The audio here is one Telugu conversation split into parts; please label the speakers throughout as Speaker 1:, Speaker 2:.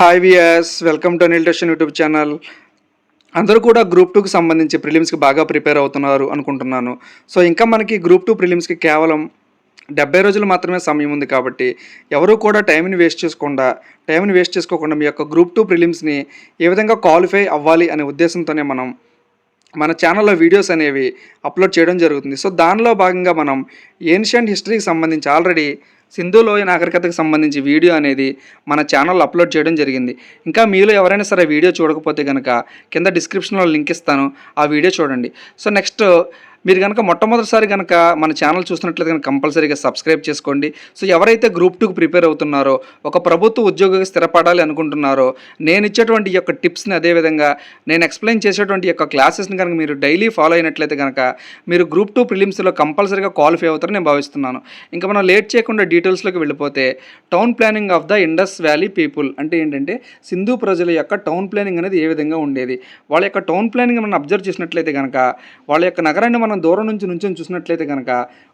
Speaker 1: హాయ్ వియస్ వెల్కమ్ టు అనిల్ టెషన్ యూట్యూబ్ ఛానల్ అందరూ కూడా గ్రూప్ టూకి సంబంధించి ప్రిలిమ్స్కి బాగా ప్రిపేర్ అవుతున్నారు అనుకుంటున్నాను. సో ఇంకా మనకి గ్రూప్ టూ ప్రిలిమ్స్కి కేవలం డెబ్బై రోజులు మాత్రమే సమయం ఉంది కాబట్టి ఎవరు కూడా టైంని వేస్ట్ చేసుకోకుండా టైంని వేస్ట్ చేసుకోకుండా మీ యొక్క గ్రూప్ టూ ప్రిలిమ్స్ని ఏ విధంగా క్వాలిఫై అవ్వాలి అనే ఉద్దేశంతోనే మనం మన ఛానల్లో వీడియోస్ అనేవి అప్లోడ్ చేయడం జరుగుతుంది. సో దానిలో భాగంగా మనం ఏన్షియంట్ హిస్టరీకి సంబంధించి ఆల్రెడీ సింధు లోయ నాగరికతకు సంబంధించి వీడియో అనేది మన ఛానల్ అప్లోడ్ చేయడం జరిగింది. ఇంకా మీలో ఎవరైనా సరే వీడియో చూడకపోతే కనుక కింద డిస్క్రిప్షన్లో లింక్ ఇస్తాను. ఆ వీడియో చూడండి. సో నెక్స్ట్ మీరు కనుక మొట్టమొదటిసారి కనుక మన ఛానల్ చూసినట్లయితే కనుక కంపల్సరీగా సబ్స్క్రైబ్ చేసుకోండి. సో ఎవరైతే గ్రూప్ టూకి ప్రిపేర్ అవుతున్నారో ఒక ప్రభుత్వ ఉద్యోగికి స్థిరపడాలి అనుకుంటున్నారో నేను ఇచ్చేటువంటి ఈ యొక్క టిప్స్ని అదేవిధంగా నేను ఎక్స్ప్లెయిన్ చేసేటువంటి యొక్క క్లాసెస్ని కనుక మీరు డైలీ ఫాలో అయినట్లయితే కనుక మీరు గ్రూప్ టూ ప్రిలిమ్స్లో కంపల్సరీగా క్వాలిఫై అవుతారని నేను భావిస్తున్నాను. ఇంకా మనం లేట్ చేయకుండా డీటెయిల్స్లోకి వెళ్ళిపోతే town planning of the Indus valley people అంటే ఏంటంటే సింధు ప్రజల యొక్క టౌన్ ప్లానింగ్ అనేది ఏ విధంగా ఉండేది? వాళ్ళ యొక్క టౌన్ ప్లానింగ్ మనం అబ్జర్వ్ చేసినట్లయితే కనుక వాళ్ళ యొక్క నగరాన్ని మనం దూరం నుంచి నుంచి చూసినట్లయితే కనుక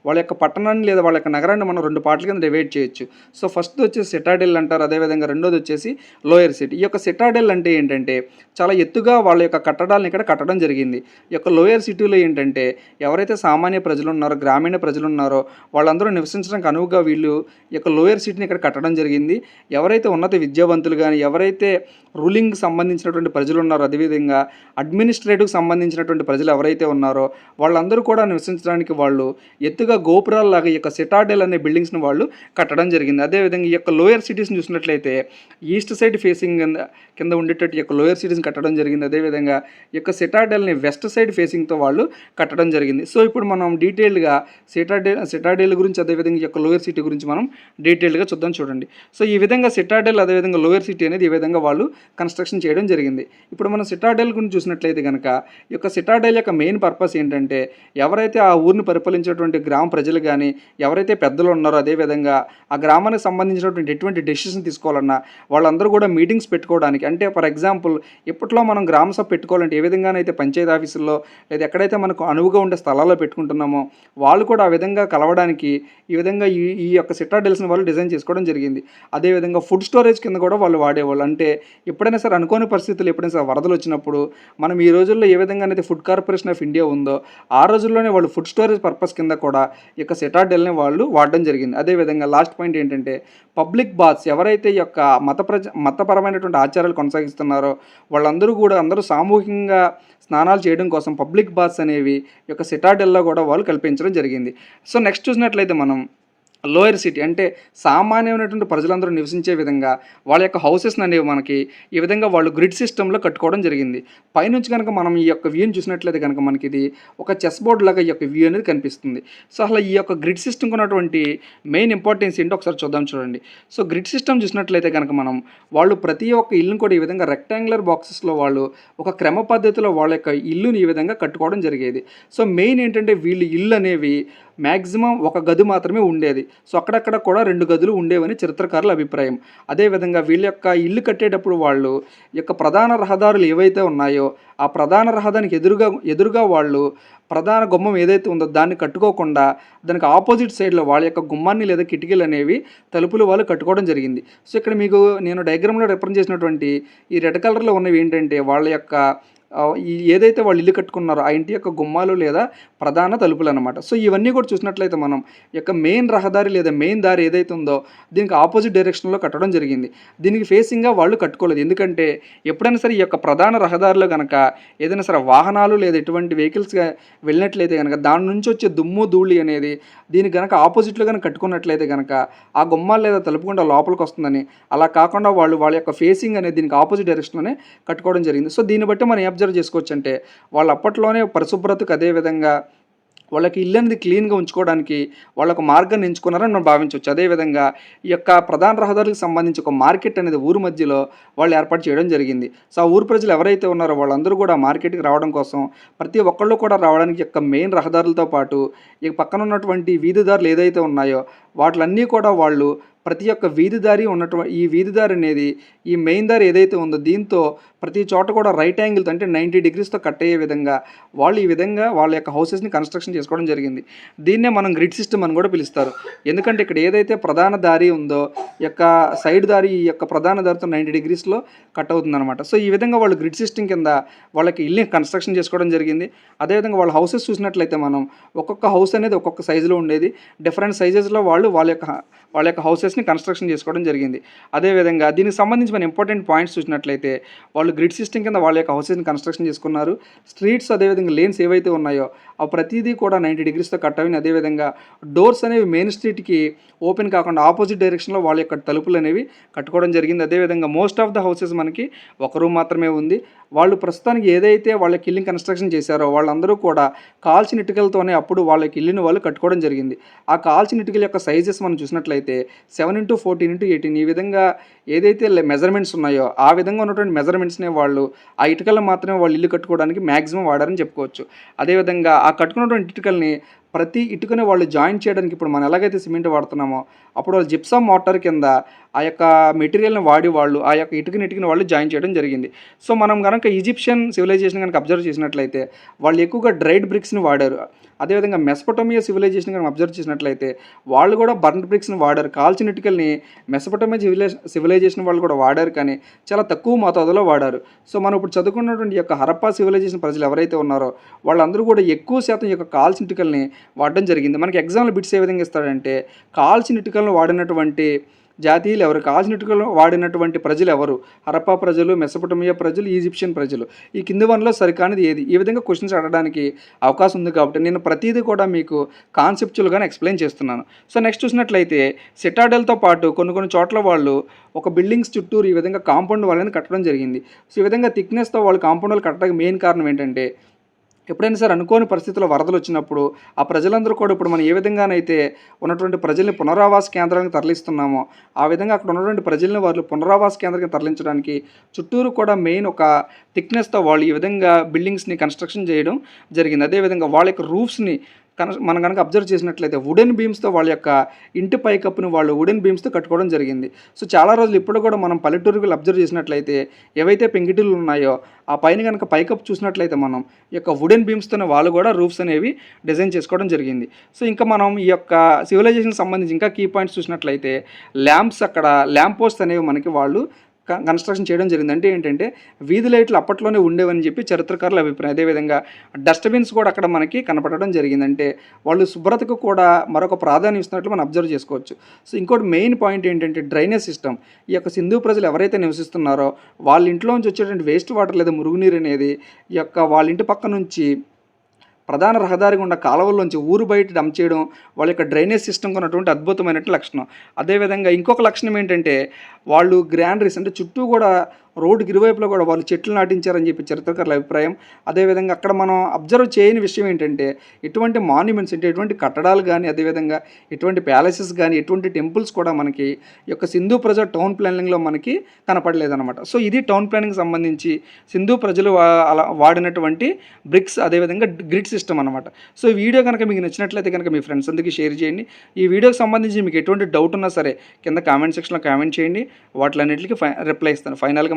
Speaker 1: వాళ్ళ యొక్క పట్టణాన్ని లేదా వాళ్ళ యొక్క నగరాన్ని మనం రెండు పార్ట్ల కింద డివైడ్ చేయొచ్చు. సో ఫస్ట్ వచ్చేసి సిటాడెల్ అంటారు. అదేవిధంగా రెండోది వచ్చేసి లోయర్ సిటీ ఈ యొక్క సిటాడెల్ అంటే ఏంటంటే చాలా ఎత్తుగా వాళ్ళ యొక్క కట్టడాలను ఇక్కడ కట్టడం జరిగింది. ఈ యొక్క లోయర్ సిటీలో ఏంటంటే ఎవరైతే సామాన్య ప్రజలు ఉన్నారో గ్రామీణ ప్రజలు ఉన్నారో వాళ్ళందరూ నివసించడానికి అనువుగా వీళ్ళు ఈ యొక్క లోయర్ సిటీని ఇక్కడ కట్టడం జరిగింది. ఎవరైతే ఉన్నత విద్యావంతులు కానీ ఎవరైతే రూలింగ్ సంబంధించినటువంటి ప్రజలు ఉన్నారో అదేవిధంగా అడ్మినిస్ట్రేటివ్కి సంబంధించినటువంటి ప్రజలు ఎవరైతే ఉన్నారో వాళ్ళందరూ కూడా నివసించడానికి వాళ్ళు ఎత్తుగా గోపురాల్లాగా ఈ యొక్క సిటాడెల్ అనే బిల్డింగ్స్ని వాళ్ళు కట్టడం జరిగింది. అదేవిధంగా ఈ యొక్క లోయర్ సిటీస్ని చూసినట్లయితే ఈస్ట్ సైడ్ ఫేసింగ్ కింద కింద ఉండేటట్టు ఈ యొక్క లోయర్ సిటీస్ని కట్టడం జరిగింది. అదేవిధంగా ఈ యొక్క సిటాడెల్ని వెస్ట్ సైడ్ ఫేసింగ్తో వాళ్ళు కట్టడం జరిగింది. సో ఇప్పుడు మనం డీటెయిల్డ్గా సిటాడెల్ సిటాడెల్ గురించి అదేవిధంగా ఈ యొక్క లోయర్ సిటీ గురించి మనం డీటెయిల్డ్గా చూద్దాం చూడండి. సో ఈ విధంగా సిటాడెల్ అదేవిధంగా లోయర్ సిటీ అనేది ఈ విధంగా వాళ్ళు కన్స్ట్రక్షన్ చేయడం జరిగింది. ఇప్పుడు మనం సిటాడెల్ గురించి చూసినట్లయితే కనుక ఈ యొక్క సిటాడెల్ యొక్క మెయిన్ పర్పస్ ఏంటంటే ఎవరైతే ఆ ఊరిని పరిపాలించేటువంటి గ్రామ ప్రజలు కానీ ఎవరైతే పెద్దలు ఉన్నారో అదేవిధంగా ఆ గ్రామానికి సంబంధించినటువంటి ఎటువంటి డెసిషన్ తీసుకోవాలన్నా వాళ్ళందరూ కూడా మీటింగ్స్ పెట్టుకోవడానికి. అంటే ఫర్ ఎగ్జాంపుల్ ఇప్పట్లో మనం గ్రామ సభ పెట్టుకోవాలంటే ఏ విధంగానైతే పంచాయతీ ఆఫీసుల్లో లేదా ఎక్కడైతే మనకు అనువుగా ఉండే స్థలాల్లో పెట్టుకుంటున్నామో వాళ్ళు కూడా ఆ విధంగా కలవడానికి ఈ విధంగా ఈ ఈ యొక్క సిటాడెల్స్ని వాళ్ళు డిజైన్ చేసుకోవడం జరిగింది. అదేవిధంగా ఫుడ్ స్టోరేజ్ కింద కూడా వాళ్ళు వాడేవాళ్ళు. అంటే ఎప్పుడైనా సరే అనుకోని పరిస్థితులు ఎప్పుడైనా సరే వరదలు వచ్చినప్పుడు మనం ఈ రోజుల్లో ఏ విధంగా అయితే ఫుడ్ కార్పొరేషన్ ఆఫ్ ఇండియా ఉందో ఆ రోజుల్లోనే వాళ్ళు ఫుడ్ స్టోరేజ్ పర్పస్ కింద కూడా యొక్క సిటాడెల్ని వాళ్ళు వాడడం జరిగింది. అదేవిధంగా లాస్ట్ పాయింట్ ఏంటంటే పబ్లిక్ బాత్స్ ఎవరైతే ఈ యొక్క మత ప్రజ మతపరమైనటువంటి ఆచారాలు కొనసాగిస్తున్నారో వాళ్ళందరూ కూడా అందరూ సామూహికంగా స్నానాలు చేయడం కోసం పబ్లిక్ బాత్స్ అనేవి ఈ యొక్క సిటాడెల్లో కూడా వాళ్ళు కల్పించడం జరిగింది. సో నెక్స్ట్ చూసినట్లయితే మనం లోయర్ సిటీ అంటే సామాన్యమైనటువంటి ప్రజలందరూ నివసించే విధంగా వాళ్ళ యొక్క హౌసెస్ అనేవి మనకి ఈ విధంగా వాళ్ళు గ్రిడ్ సిస్టంలో కట్టుకోవడం జరిగింది. పైనుంచి కనుక మనం ఈ యొక్క వ్యూని చూసినట్లయితే కనుక మనకి ఇది ఒక చెస్ బోర్డ్ లాగా ఈ యొక్క వ్యూ అనేది కనిపిస్తుంది. సో అసలు ఈ యొక్క గ్రిడ్ సిస్టమ్కి ఉన్నటువంటి మెయిన్ ఇంపార్టెన్స్ ఏంటో ఒకసారి చూద్దాం చూడండి. సో గ్రిడ్ సిస్టమ్ చూసినట్లయితే కనుక మనం వాళ్ళు ప్రతి ఒక్క ఇల్లును కూడా ఈ విధంగా రెక్టాంగులర్ బాక్సెస్లో వాళ్ళు ఒక క్రమ పద్ధతిలో వాళ్ళ యొక్క ఇల్లుని ఈ విధంగా కట్టుకోవడం జరిగేది. సో మెయిన్ ఏంటంటే వీళ్ళు ఇల్లు అనేవి మ్యాక్సిమం ఒక గది మాత్రమే ఉండేది. సో అక్కడక్కడ కూడా రెండు గదులు ఉండేవని చరిత్రకారుల అభిప్రాయం. అదేవిధంగా వీళ్ళ యొక్క ఇల్లు కట్టేటప్పుడు వాళ్ళు యొక్క ప్రధాన రహదారులు ఏవైతే ఉన్నాయో ఆ ప్రధాన రహదారికి ఎదురుగా ఎదురుగా వాళ్ళు ప్రధాన గుమ్మం ఏదైతే ఉందో దాన్ని కట్టుకోకుండా దానికి ఆపోజిట్ సైడ్లో వాళ్ళ యొక్క గుమ్మాన్ని లేదా కిటికీలు అనేవి తలుపులు వాళ్ళు కట్టుకోవడం జరిగింది. సో ఇక్కడ మీకు నేను డయాగ్రామ్లో రిప్రజెంట్ చేసినటువంటి ఈ రెడ్ కలర్లో ఉన్నవి ఏంటంటే వాళ్ళ యొక్క ఏదైతే వాళ్ళు ఇల్లు కట్టుకున్నారో ఆ ఇంటి యొక్క గుమ్మాలు లేదా ప్రధాన తలుపులు అనమాట సో ఇవన్నీ కూడా చూసినట్లయితే మనం యొక్క మెయిన్ రహదారి లేదా మెయిన్ దారి ఏదైతే ఉందో దీనికి ఆపోజిట్ డైరెక్షన్లో కట్టడం జరిగింది. దీనికి ఫేసింగ్గా వాళ్ళు కట్టుకోలేదు. ఎందుకంటే ఎప్పుడైనా సరే ఈ యొక్క ప్రధాన రహదారిలో కనుక ఏదైనా సరే వాహనాలు లేదా ఎటువంటి వెహికల్స్గా వెళ్ళినట్లయితే కనుక దాని నుంచి వచ్చే దుమ్ము ధూళి అనేది దీనికి కనుక ఆపోజిట్లో కనుక కట్టుకున్నట్లయితే కనుక ఆ గుమ్మాలు లేదా తలుపుకుండా లోపలికి వస్తుందని అలా కాకుండా వాళ్ళు వాళ్ళ యొక్క ఫేసింగ్ అనేది దీనికి ఆపోజిట్ డైరెక్షన్లోనే కట్టుకోవడం జరిగింది. సో దీన్ని బట్టి మనం ఏం అబ్జర్వ్ చేసుకోవచ్చు అంటే వాళ్ళు అప్పట్లోనే పరిశుభ్రతకు అదేవిధంగా వాళ్ళకి ఇల్లు అనేది క్లీన్గా ఉంచుకోవడానికి వాళ్ళకు మార్గాన్ని ఎంచుకున్నారని మనం భావించవచ్చు. అదేవిధంగా ఈ యొక్క ప్రధాన రహదారులకు సంబంధించి ఒక మార్కెట్ అనేది ఊరు మధ్యలో వాళ్ళు ఏర్పాటు చేయడం జరిగింది. సో ఆ ఊరు ప్రజలు ఎవరైతే ఉన్నారో వాళ్ళందరూ కూడా మార్కెట్కి రావడం కోసం ప్రతి ఒక్కళ్ళు కూడా రావడానికి యొక్క మెయిన్ రహదారులతో పాటు ఈ పక్కన ఉన్నటువంటి వీధిదారులు ఏదైతే ఉన్నాయో వాటిలన్నీ కూడా వాళ్ళు ప్రతి ఒక్క వీధి దారి ఉన్నటువంటి ఈ వీధి దారి అనేది ఈ మెయిన్ దారి ఏదైతే ఉందో దీంతో ప్రతి చోట కూడా రైట్ యాంగిల్తో అంటే నైంటీ డిగ్రీస్తో కట్ అయ్యే విధంగా వాళ్ళు ఈ విధంగా వాళ్ళ యొక్క హౌసెస్ని కన్స్ట్రక్షన్ చేసుకోవడం జరిగింది. దీన్నే మనం గ్రిడ్ సిస్టమ్ అని కూడా పిలుస్తారు. ఎందుకంటే ఇక్కడ ఏదైతే ప్రధాన దారి ఉందో యొక్క సైడ్ దారి ఈ యొక్క ప్రధాన దారితో నైంటీ డిగ్రీస్లో కట్ అవుతుందన్నమాట. సో ఈ విధంగా వాళ్ళు గ్రిడ్ సిస్టమ్ కింద వాళ్ళకి ఇల్లు కన్స్ట్రక్షన్ చేసుకోవడం జరిగింది. అదేవిధంగా వాళ్ళ హౌసెస్ చూసినట్లయితే మనం ఒక్కొక్క హౌస్ అనేది ఒక్కొక్క సైజులో ఉండేది. డిఫరెంట్ సైజెస్లో వాళ్ళు వాళ్ళ యొక్క వాళ్ళ యొక్క హౌసెస్ హౌసెస్ని కన్స్ట్రక్షన్ చేసుకోవడం జరిగింది. అదేవిధంగా దీనికి సంబంధించి మన ఇంపార్టెంట్ పాయింట్స్ చూసినట్లయితే వాళ్ళు గ్రిడ్ సిస్టమ్ కింద వాళ్ళ యొక్క హౌసెస్ని కన్స్ట్రక్షన్ చేసుకున్నారు. స్ట్రీట్స్ అదేవిధంగా లేన్స్ ఏవైతే ఉన్నాయో ప్రతిదీ కూడా నైంటీ డిగ్రీస్తో కట్ అదే అదేవిధంగా డోర్స్ అనేవి మెయిన్ స్ట్రీట్కి ఓపెన్ కాకుండా ఆపోజిట్ డైరెక్షన్లో వాళ్ళ యొక్క తలుపులు అనేవి కట్టుకోవడం జరిగింది. అదేవిధంగా మోస్ట్ ఆఫ్ ద హౌసెస్ మనకి ఒక రూమ్ మాత్రమే ఉంది. వాళ్ళు ప్రస్తుతానికి ఏదైతే వాళ్ళకి ఇల్లు కన్స్ట్రక్షన్ చేశారో వాళ్ళందరూ కూడా కాల్చిన ఇటుకలతోనే అప్పుడు వాళ్ళకి ఇల్లుని వాళ్ళు కట్టుకోవడం జరిగింది. ఆ కాల్చిన ఇటుకల యొక్క సైజెస్ మనం చూసినట్లయితే seven into fourteen into eighteen ఈ విధంగా ఏదైతే మెజర్మెంట్స్ ఉన్నాయో ఆ విధంగా ఉన్నటువంటి మెజర్మెంట్స్నే వాళ్ళు ఆ ఇటుకలను మాత్రమే వాళ్ళు ఇల్లు కట్టుకోవడానికి మ్యాక్సిమం వాడారని చెప్పుకోవచ్చు. అదేవిధంగా ఆ కట్టుకున్నటువంటి ఇటుకల్ని ప్రతి ఇటుకని వాళ్ళు జాయిన్ చేయడానికి ఇప్పుడు మనం ఎలాగైతే సిమెంట్ వాడుతున్నామో అప్పుడు వాళ్ళు జిప్సమ్ మోటార్ కింద ఆ యొక్క మెటీరియల్ని వాడి వాళ్ళు ఆ యొక్క ఇటుకని ఇటుకని వాళ్ళు జాయిన్ చేయడం జరిగింది. సో మనం కనుక ఈజిప్షియన్ సివిలైజేషన్ కనుక అబ్జర్వ్ చేసినట్లయితే వాళ్ళు ఎక్కువగా డ్రైడ్ బ్రిక్స్ని వాడారు. అదేవిధంగా మెసపటోమియా సివిలైజేషన్ కనుక అబ్జర్వ్ చేసినట్లయితే వాళ్ళు కూడా బర్న్ బ్రిక్స్ని వాడారు. కాల్చిన ఇటుకల్ని మెసపటోమియా సివిలై సివిలైజేషన్ వాళ్ళు కూడా వాడారు కానీ చాలా తక్కువ మోతాదులో వాడారు. సో మనం ఇప్పుడు చదువుకున్నటువంటి యొక్క హరప్పా సివిలైజేషన్ ప్రజలు ఎవరైతే ఉన్నారో వాళ్ళందరూ కూడా ఎక్కువ శాతం ఈ యొక్క కాల్చిన ఇటుకల్ని వాడడం జరిగింది. మనకి ఎగ్జామ్లో బిట్స్ ఏ విధంగా ఇస్తాడంటే కాల్చిన ఇటుకలను వాడినటువంటి జాతీయులు ఎవరు? కాల్చిన ఇటుకలను వాడినటువంటి ప్రజలు ఎవరు? హరప్పా ప్రజలు మెసపటమియా ప్రజలు ఈజిప్షియన్ ప్రజలు. ఈ కింది వన్లో సరికానిది ఏది? ఈ విధంగా క్వశ్చన్స్ అడగడానికి అవకాశం ఉంది కాబట్టి నేను ప్రతిదీ కూడా మీకు కాన్సెప్చువల్గానే ఎక్స్ప్లెయిన్ చేస్తున్నాను. సో నెక్స్ట్ చూసినట్లయితే సిటాడెల్తో పాటు కొన్ని కొన్ని చోట్ల వాళ్ళు ఒక బిల్డింగ్స్ చుట్టూరు ఈ విధంగా కాంపౌండ్ వాళ్ళని కట్టడం జరిగింది. సో ఈ విధంగా థిక్నెస్తో వాళ్ళు కాంపౌండ్ వాళ్ళు కట్టడానికి మెయిన్ కారణం ఏంటంటే ఎప్పుడైనా సరే అనుకోని పరిస్థితుల్లో వరదలు వచ్చినప్పుడు ఆ ప్రజలందరూ కూడా ఇప్పుడు మనం ఏ విధంగానైతే ఉన్నటువంటి ప్రజల్ని పునరావాస కేంద్రానికి తరలిస్తున్నామో ఆ విధంగా అక్కడ ఉన్నటువంటి ప్రజల్ని వాళ్ళు పునరావాస కేంద్రానికి తరలించడానికి చుట్టూరు కూడా మెయిన్ ఒక థిక్నెస్తో వాళ్ళు ఈ విధంగా బిల్డింగ్స్ని కన్స్ట్రక్షన్ చేయడం జరిగింది. అదేవిధంగా వాళ్ళ యొక్క రూఫ్స్ని కన మనం కనుక అబ్జర్వ్ చేసినట్లయితే వుడెన్ బీమ్స్తో వాళ్ళ యొక్క ఇంటి పైకప్పును వాళ్ళు వుడెన్ బీమ్స్తో కట్టుకోవడం జరిగింది. సో చాలా రోజులు ఇప్పుడు కూడా మనం పల్లెటూరుకులు అబ్జర్వ్ చేసినట్లయితే ఏవైతే పెంకిటిలు ఉన్నాయో ఆ పైన కనుక పైకప్పు చూసినట్లయితే మనం ఈ యొక్క వుడెన్ బీమ్స్తోనే వాళ్ళు కూడా రూఫ్స్ అనేవి డిజైన్ చేసుకోవడం జరిగింది. సో ఇంకా మనం ఈ యొక్క సివిలైజేషన్ సంబంధించి ఇంకా కీ పాయింట్స్ చూసినట్లయితే ల్యాంప్స్ అక్కడ ల్యాంప్ పోస్ట్ అనేవి మనకి వాళ్ళు కన్స్ట్రక్షన్ చేయడం జరిగింది. అంటే ఏంటంటే వీధి లైట్లు అప్పట్లోనే ఉండేవని చెప్పి చరిత్రకారుల అభిప్రాయం. అదేవిధంగా డస్ట్బిన్స్ కూడా అక్కడ మనకి కనపడడం జరిగిందంటే వాళ్ళు శుభ్రతకు కూడా మరొక ప్రాధాన్యం ఇస్తున్నట్లు మనం అబ్జర్వ్ చేసుకోవచ్చు. సో ఇంకోటి మెయిన్ పాయింట్ ఏంటంటే డ్రైనేజ్ సిస్టమ్. ఈ యొక్క సింధు ప్రజలు ఎవరైతే నివసిస్తున్నారో వాళ్ళ ఇంట్లో నుంచి వచ్చేటువంటి వేస్ట్ వాటర్ లేదా మురుగునీరు అనేది ఈ యొక్క వాళ్ళ ఇంటి పక్క నుంచి ప్రధాన రహదారి గుండా కాలువల్లోంచి ఊరు బయట డంప్ చేయడం వాళ్ళ యొక్క డ్రైనేజ్ సిస్టమ్కి ఉన్నటువంటి అద్భుతమైనటువంటి లక్షణం. అదేవిధంగా ఇంకొక లక్షణం ఏంటంటే వాళ్ళు గ్రాండరీస్ అంటే చుట్టూ కూడా రోడ్డుకి ఇరువైపులో కూడా వాళ్ళు చెట్లు నాటించారని చెప్పి చరిత్రకారుల అభిప్రాయం. అదేవిధంగా అక్కడ మనం అబ్జర్వ్ చేయని విషయం ఏంటంటే ఎటువంటి మాన్యుమెంట్స్ అంటే ఎటువంటి కట్టడాలు కానీ అదేవిధంగా ఎటువంటి ప్యాలెసెస్ కానీ ఎటువంటి టెంపుల్స్ కూడా మనకి యొక్క సింధు ప్రజ టౌన్ ప్లానింగ్లో మనకి కనపడలేదన్నమాట. సో ఇది టౌన్ ప్లానింగ్ సంబంధించి సింధు ప్రజలు అలా వాడినటువంటి బ్రిక్స్ అదేవిధంగా గ్రిడ్ సిస్టమ్ అనమాట సో ఈ వీడియో కనుక మీకు నచ్చినట్లయితే కనుక మీ ఫ్రెండ్స్ అందరికీ షేర్ చేయండి. ఈ వీడియోకి సంబంధించి మీకు ఎటువంటి డౌట్ ఉన్నా సరే కింద కామెంట్ సెక్షన్లో కామెంట్ చేయండి. వాటిలన్నింటికి ఫై రిప్లై ఇస్తాను. ఫైనల్గా